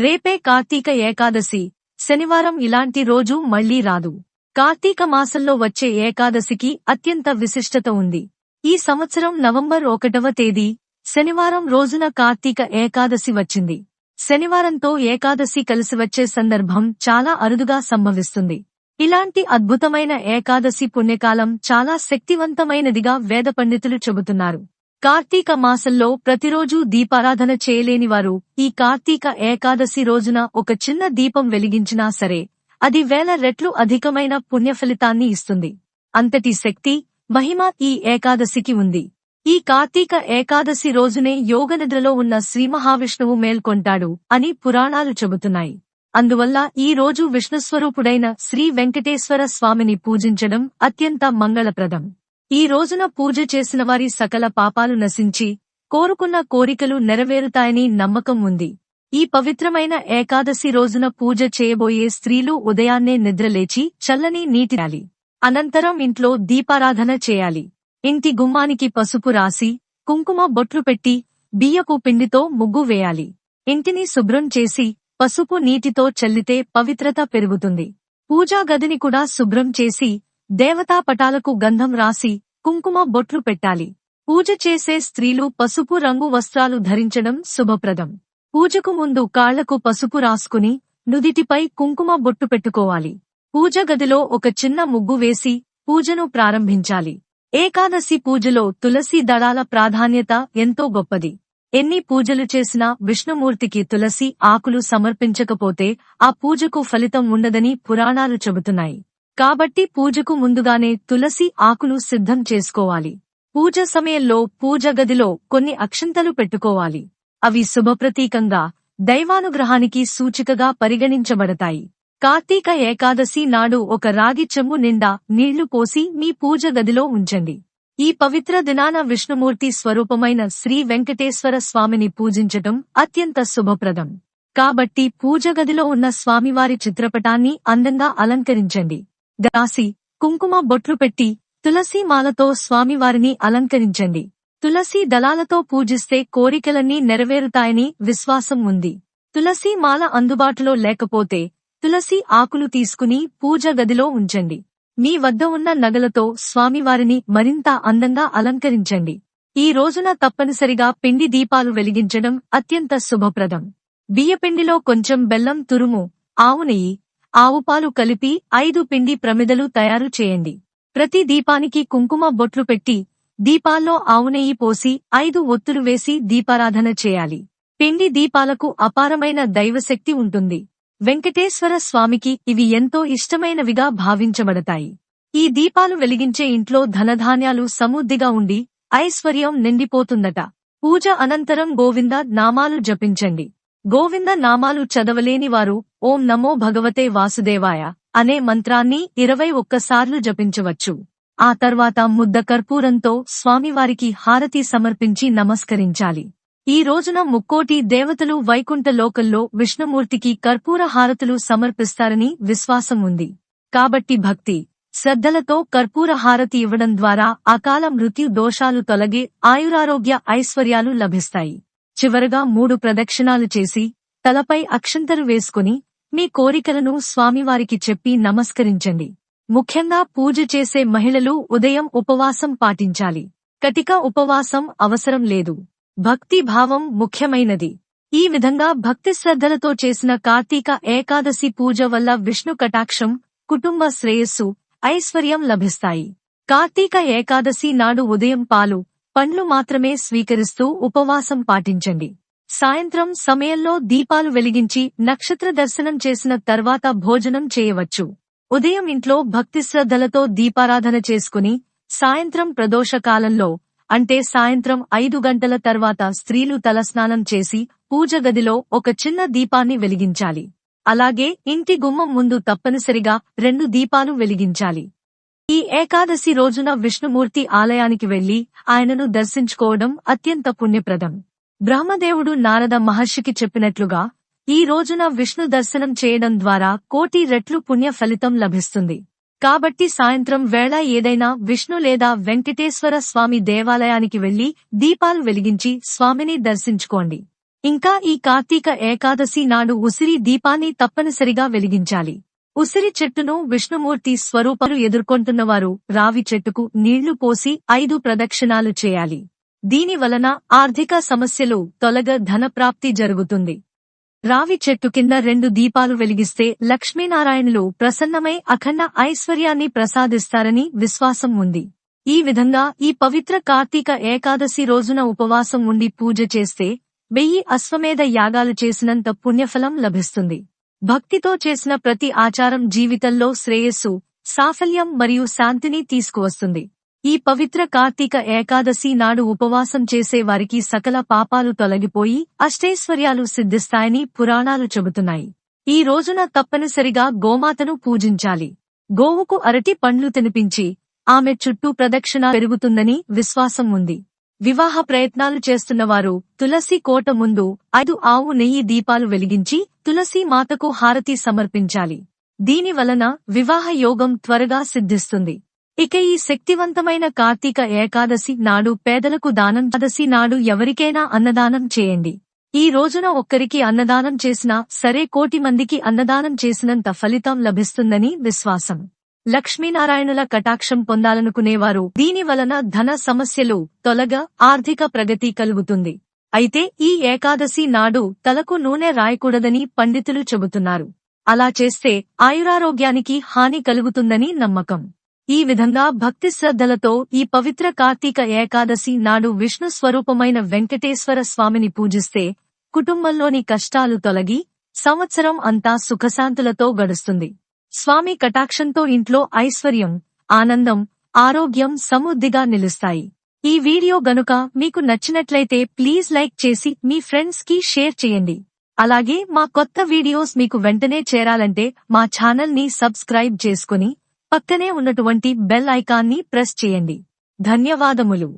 రేపే కార్తీక ఏకాదశి. శనివారం ఇలాంటి రోజు మళ్ళీ రాదు. కార్తీక మాసంలో వచ్చే ఏకాదశికి అత్యంత విశిష్టత ఉంది. ఈ సంవత్సరం నవంబర్ ఒకటవ తేదీ శనివారం రోజున కార్తీక ఏకాదశి వచ్చింది. శనివారంతో ఏకాదశి కలిసి వచ్చే సందర్భం చాలా అరుదుగా సంభవిస్తుంది. ఇలాంటి అద్భుతమైన ఏకాదశి పుణ్యకాలం చాలా శక్తివంతమైనదిగా వేద పండితులు చెబుతున్నారు. కార్తీక మాసంలో ప్రతిరోజూ దీపారాధన చేయలేనివారు ఈ కార్తీక ఏకాదశి రోజున ఒక చిన్న దీపం వెలిగించినా సరే అది వేల రెట్లు అధికమైన పుణ్యఫలితాన్ని ఇస్తుంది. అంతటి శక్తి మహిమ ఈ ఏకాదశికి ఉంది. ఈ కార్తీక ఏకాదశి రోజునే యోగనిద్రలో ఉన్న శ్రీ మహావిష్ణువు మేల్కొంటాడు అని పురాణాలు చెబుతున్నాయి. అందువల్ల ఈ రోజు విష్ణుస్వరూపుడైన శ్రీ వెంకటేశ్వర స్వామిని పూజించడం అత్యంత మంగళప్రదం. ఈ రోజున పూజ చేసిన వారి సకల పాపాలు నశించి కోరుకున్న కోరికలు నెరవేరుతాయని నమ్మకం ఉంది. ఈ పవిత్రమైన ఏకాదశి రోజున పూజ చేయబోయే స్త్రీలు ఉదయాన్నే నిద్రలేచి చల్లని నీటిరాలి అనంతరం ఇంట్లో దీపారాధన చేయాలి. ఇంటి గుమ్మానికి పసుపు రాసి కుంకుమ బొట్లు పెట్టి బియ్యపు పిండితో ముగ్గు వేయాలి. ఇంటిని శుభ్రం చేసి పసుపు నీటితో చల్లితే పవిత్రత పెరుగుతుంది. పూజా గదిని కూడా శుభ్రం చేసి దేవతా పటాలకు గంధం రాసి కుంకుమ బొట్లు పెట్టాలి. పూజ చేసే స్త్రీలు పసుపు రంగు వస్త్రాలు ధరించడం శుభప్రదం. పూజకు ముందు కాళ్ళకు పసుపు రాసుకుని నుదిటిపై కుంకుమ బొట్టు పెట్టుకోవాలి. పూజ గదిలో ఒక చిన్న ముగ్గు వేసి పూజను ప్రారంభించాలి. ఏకాదశి పూజలో తులసి దళాల ప్రాధాన్యత ఎంతో గొప్పది. ఎన్ని పూజలు చేసినా విష్ణుమూర్తికి తులసి ఆకులు సమర్పించకపోతే ఆ పూజకు ఫలితం ఉండదని పురాణాలు చెబుతున్నాయి. కాబట్టి పూజకు ముందుగానే తులసి ఆకులు సిద్ధం చేసుకోవాలి. పూజ సమయంలో పూజ గదిలో కొన్ని అక్షంతలు పెట్టుకోవాలి. అవి శుభప్రతీకంగా దైవానుగ్రహానికి సూచికగా పరిగణించబడతాయి. కార్తీక ఏకాదశి నాడు ఒక రాగి చెంబు నిండా నీళ్ళు పోసి మీ పూజ గదిలో ఉంచండి. ఈ పవిత్ర దినాన విష్ణుమూర్తి స్వరూపమైన శ్రీ వెంకటేశ్వర స్వామిని పూజించటం అత్యంత శుభప్రదం. కాబట్టి పూజ గదిలో ఉన్న స్వామివారి చిత్రపటాన్ని అందంగా అలంకరించండి. దాసి కుంకుమ బొట్లు పెట్టి తులసి మాలతో స్వామివారిని అలంకరించండి. తులసి దళాలతో పూజిస్తే కోరికలన్నీ నెరవేరుతాయని విశ్వాసం ఉంది. తులసి మాల అందుబాటులో లేకపోతే తులసి ఆకులు తీసుకుని పూజ గదిలో ఉంచండి. మీ వద్ద ఉన్న నగలతో స్వామివారిని మరింత అందంగా అలంకరించండి. ఈ రోజున తప్పనిసరిగా పిండి దీపాలు వెలిగించడం అత్యంత శుభప్రదం. బియ్యపిండిలో కొంచెం బెల్లం తురుము ఆవు నెయ్యి ఆవుపాలు కలిపి ఐదు పిండి ప్రమిదలు తయారు చేయండి. ప్రతి దీపానికి కుంకుమ బొట్లు పెట్టి దీపాల్లో ఆవు నెయ్యి పోసి ఐదు ఒత్తులు వేసి దీపారాధన చేయాలి. పిండి దీపాలకు అపారమైన దైవశక్తి ఉంటుంది. వెంకటేశ్వర స్వామికి ఇవి ఎంతో ఇష్టమైనవిగా భావించబడతాయి. ఈ దీపాలు వెలిగించే ఇంట్లో ధనధాన్యాలు సమృద్ధిగా ఉండి ఐశ్వర్యం నిండిపోతుందట. పూజ అనంతరం గోవింద నామాలు జపించండి. గోవింద నామాలు చదవలేనివారు ఓం నమో భగవతే వాసుదేవాయ అనే మంత్రాన్ని ఇరవై ఒక్కసార్లు జపించవచ్చు. ఆ తర్వాత ముద్ద కర్పూరంతో స్వామివారికి హారతి సమర్పించి నమస్కరించాలి. ఈ రోజున ముక్కోటి దేవతలు వైకుంఠ లోకల్లో విష్ణుమూర్తికి కర్పూర హారతులు సమర్పిస్తారని విశ్వాసం ఉంది. కాబట్టి భక్తి శ్రద్ధలతో కర్పూర హారతి ఇవ్వడం ద్వారా అకాల మృత్యు దోషాలు తొలగి ఆయురారోగ్య ఐశ్వర్యాలు లభిస్తాయి. చివరగా మూడు ప్రదక్షిణాలు చేసి తలపై అక్షంతరు వేసుకుని మీ కోరికలను స్వామివారికి చెప్పి నమస్కరించండి. ముఖ్యంగా పూజ చేసే మహిళలు ఉదయం ఉపవాసం పాటించాలి. కటిక ఉపవాసం అవసరం లేదు. భక్తి భావం ముఖ్యమైనది. ఈ విధంగా భక్తి శ్రద్ధలతో చేసిన కార్తీక ఏకాదశి పూజ వల్ల విష్ణు కటాక్షం కుటుంబ శ్రేయస్సు ఐశ్వర్యం లభిస్తాయి. కార్తీక ఏకాదశి నాడు ఉదయం పాలు పండ్లు మాత్రమే స్వీకరిస్తూ ఉపవాసం పాటించండి. సాయంత్రం సమయంలో దీపాలు వెలిగించి నక్షత్ర దర్శనం చేసిన తర్వాత భోజనం చేయవచ్చు. ఉదయం ఇంట్లో భక్తి శ్రద్ధలతో దీపారాధన చేసుకుని సాయంత్రం ప్రదోషకాలంలో అంటే సాయంత్రం ఐదు గంటల తర్వాత స్త్రీలు తలస్నానం చేసి పూజ గదిలో ఒక చిన్న దీపాన్ని వెలిగించాలి. అలాగే ఇంటి గుమ్మం ముందు తప్పనిసరిగా రెండు దీపాలు వెలిగించాలి. ఈ ఏకాదశి రోజున విష్ణుమూర్తి ఆలయానికి వెళ్ళి ఆయనను దర్శించుకోవడం అత్యంత పుణ్యప్రదం. బ్రహ్మదేవుడు నారద మహర్షికి చెప్పినట్లుగా ఈ రోజున విష్ణు దర్శనం చేయడం ద్వారా కోటి రెట్లు పుణ్య ఫలితం లభిస్తుంది. కాబట్టి సాయంత్రం వేళ ఏదైనా విష్ణు లేదా వెంకటేశ్వర స్వామి దేవాలయానికి వెళ్ళి దీపాలు వెలిగించి స్వామిని దర్శించుకోండి. ఇంకా ఈ కార్తీక ఏకాదశి నాడు ఉసిరి దీపాన్ని తప్పనిసరిగా వెలిగించాలి. ఉసిరి చెట్టును విష్ణుమూర్తి స్వరూపరు ఎదుర్కొంటున్నవారు రావి చెట్టుకు నీళ్ళు పోసి ఐదు ప్రదక్షిణాలు చేయాలి. దీని వలన ఆర్థిక సమస్యలు తొలగ ధనప్రాప్తి జరుగుతుంది. రావి చెట్టు కింద రెండు దీపాలు వెలిగిస్తే లక్ష్మీనారాయణులు ప్రసన్నమై అఖండ ఐశ్వర్యాన్ని ప్రసాదిస్తారని విశ్వాసం ఉంది. ఈ విధంగా ఈ పవిత్ర కార్తీక ఏకాదశి రోజున ఉపవాసం ఉండి పూజ చేస్తే వెయ్యి అశ్వమేధ యాగాలు చేసినంత పుణ్యఫలం లభిస్తుంది. భక్తితో చేసిన ప్రతి ఆచారం జీవితంలో శ్రేయస్సు సాఫల్యం మరియు శాంతిని తీసుకువస్తుంది. ఈ పవిత్ర కార్తీక ఏకాదశి నాడు ఉపవాసం చేసే వారికి సకల పాపాలు తొలగిపోయి అష్టైశ్వర్యాలు సిద్ధిస్తాయని పురాణాలు చెబుతున్నాయి. ఈ రోజున తప్పనిసరిగా గోమాతను పూజించాలి. గోవుకు అరటి పండ్లు తినిపించి ఆమె చుట్టూ ప్రదక్షిణ పెరుగుతుందని విశ్వాసం ఉంది. వివాహ ప్రయత్నాలు చేస్తున్నవారు తులసి కోట ముందు ఐదు ఆవు నెయ్యి దీపాలు వెలిగించి తులసి మాతకు హారతి సమర్పించాలి. దీని వలన వివాహ యోగం త్వరగా సిద్ధిస్తుంది. ఇక ఈ శక్తివంతమైన కార్తీక ఏకాదశి నాడు పేదలకు దానం దశి నాడు ఎవరికైనా అన్నదానం చేయండి. ఈ రోజున ఒక్కరికి అన్నదానం చేసినా సరే కోటి మందికి అన్నదానం చేసినంత ఫలితం లభిస్తుందని విశ్వాసం. లక్ష్మీనారాయణుల కటాక్షం పొందాలనుకునేవారు. దీని వలన ధన సమస్యలు తొలగ ఆర్థిక ప్రగతి కలుగుతుంది. అయితే ఈ ఏకాదశి నాడు తలకు నూనె రాయకూడదని పండితులు చెబుతున్నారు. అలా చేస్తే ఆయురారోగ్యానికి హాని కలుగుతుందని నమ్మకం. ఈ విధంగా భక్తి శ్రద్ధలతో ఈ పవిత్ర కార్తీక ఏకాదశి నాడు విష్ణు స్వరూపమైన వెంకటేశ్వర స్వామిని పూజిస్తే కుటుంబంలోని కష్టాలు తొలగి సంవత్సరం అంతా సుఖశాంతులతో గడుస్తుంది. స్వామి కటాక్షంతో ఇంట్లో ఐశ్వర్యం ఆనందం ఆరోగ్యం సమృద్ధిగా నిలుస్తాయి. ఈ వీడియో గనుక మీకు నచ్చినట్లయితే ప్లీజ్ లైక్ చేసి మీ ఫ్రెండ్స్కి షేర్ చేయండి. అలాగే మా కొత్త వీడియోస్ మీకు వెంటనే చేరాలంటే మా ఛానల్ని సబ్స్క్రైబ్ చేసుకుని పక్కనే ఉన్నటువంటి బెల్ ఐకాన్ని ప్రెస్ చేయండి. ధన్యవాదములు.